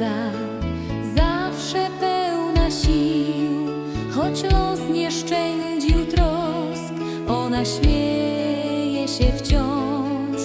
gwiazda, zawsze pełna sił, choć los nie szczędził trosk, ona śmieje się wciąż.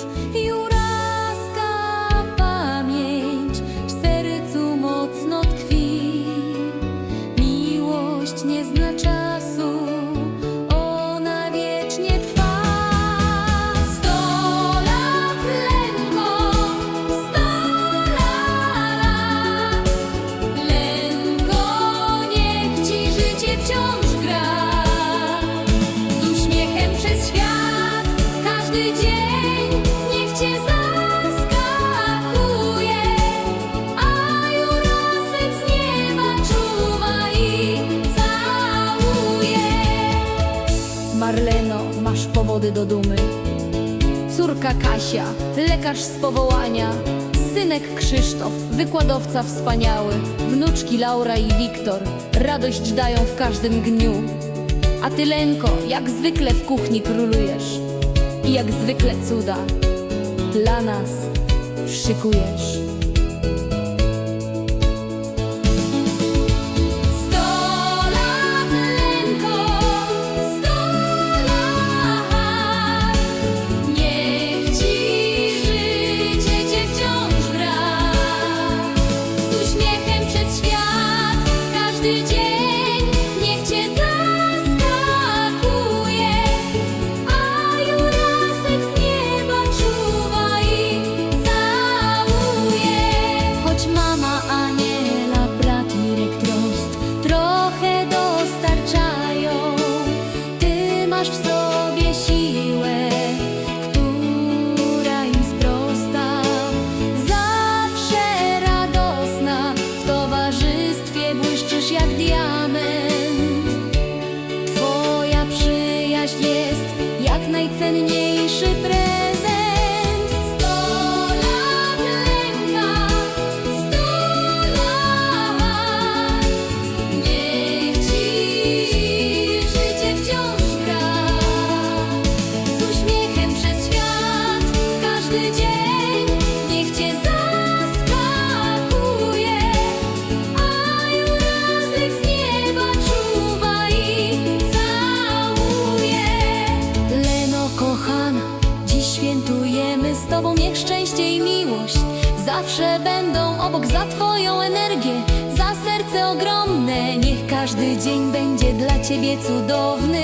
Marleno, masz powody do dumy. Córka Kasia, lekarz z powołania. Synek Krzysztof, wykładowca wspaniały. Wnuczki Laura i Wiktor, radość dają w każdym dniu. A ty, Lenko, jak zwykle w kuchni królujesz. I jak zwykle cuda dla nas szykujesz. Najcenniejszy prezent. Sto lat Lenka, sto lat. Niech ci życie wciąż gra. Z uśmiechem przez świat każdy dzień tobą niech szczęście i miłość zawsze będą obok za twoją energię, za serce ogromne. Niech każdy dzień będzie dla ciebie cudowny.